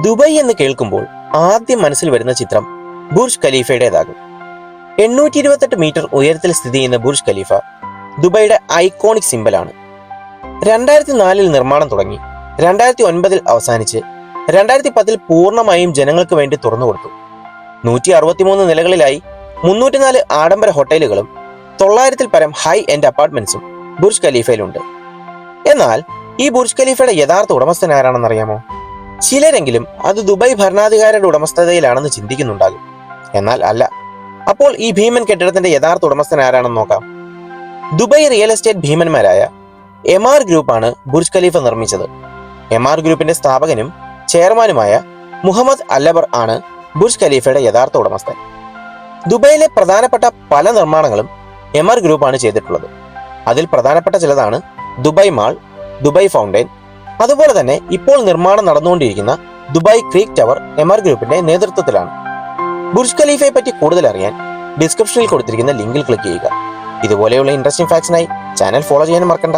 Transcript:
Dubai എന്ന് കേൾക്കുമ്പോൾ ആദ്യം മനസ്സിൽ വരുന്ന ചിത്രം ബുർജ് ഖലീഫയുടേതാകും. എണ്ണൂറ്റി ഇരുപത്തെട്ട് മീറ്റർ ഉയരത്തിൽ സ്ഥിതി ചെയ്യുന്ന ബുർജ് ഖലീഫ ദുബായിയുടെ ഐക്കോണിക് സിമ്പലാണ്. രണ്ടായിരത്തി നാലിൽ നിർമ്മാണം തുടങ്ങി രണ്ടായിരത്തി ഒൻപതിൽ അവസാനിച്ച് രണ്ടായിരത്തി പത്തിൽ പൂർണമായും ജനങ്ങൾക്ക് വേണ്ടി തുറന്നു കൊടുത്തു. നൂറ്റി അറുപത്തിമൂന്ന് നിലകളിലായി മുന്നൂറ്റിനാല് ആഡംബര ഹോട്ടലുകളും തൊള്ളായിരത്തിൽ പരം ഹൈ എൻഡ് അപ്പാർട്ട്മെന്റ്സും ബുർജ് ഖലീഫയിലുണ്ട്. എന്നാൽ ഈ ബുർജ് ഖലീഫയുടെ യഥാർത്ഥ ഉടമസ്ഥൻ ആരാണെന്നറിയാമോ? ചിലരെങ്കിലും അത് ദുബായ് ഭരണാധികാരിയുടെ ഉടമസ്ഥതയിലാണെന്ന് ചിന്തിക്കുന്നുണ്ടാകും. എന്നാൽ അല്ല. അപ്പോൾ ഈ ഭീമൻ കെട്ടിടത്തിന്റെ യഥാർത്ഥ ഉടമസ്ഥൻ ആരാണെന്ന് നോക്കാം. ദുബായ് റിയൽ എസ്റ്റേറ്റ് ഭീമന്മാരായ എം ആർ ഗ്രൂപ്പാണ് ബുർജ് ഖലീഫ നിർമ്മിച്ചത്. എം ആർ ഗ്രൂപ്പിന്റെ സ്ഥാപകനും ചെയർമാനുമായ മുഹമ്മദ് അല്ലബർ ആണ് ബുർജ് ഖലീഫയുടെ യഥാർത്ഥ ഉടമസ്ഥൻ. ദുബായിലെ പ്രധാനപ്പെട്ട പല നിർമ്മാണങ്ങളും എം ആർ ഗ്രൂപ്പാണ് ചെയ്തിട്ടുള്ളത്. അതിൽ പ്രധാനപ്പെട്ട ചിലതാണ് ദുബായ് മാൾ ദുബായ് ഫൗണ്ടൈൻ അതുപോലെ തന്നെ ഇപ്പോൾ നിർമ്മാണം നടന്നുകൊണ്ടിരിക്കുന്ന Dubai Creek Tower Emaar ഗ്രൂപ്പിന്റെ നേതൃത്വത്തിലാണ്. ബുർജ് ഖലീഫയെ പറ്റി കൂടുതൽ അറിയാൻ ഡിസ്ക്രിപ്ഷനിൽ കൊടുത്തിരിക്കുന്ന ലിങ്കിൽ ക്ലിക്ക് ചെയ്യുക. ഇതുപോലെയുള്ള ഇൻട്രസ്റ്റിംഗ് ഫാക്ട്സിനായി ചാനൽ ഫോളോ ചെയ്യാനും മറക്കണ്ട.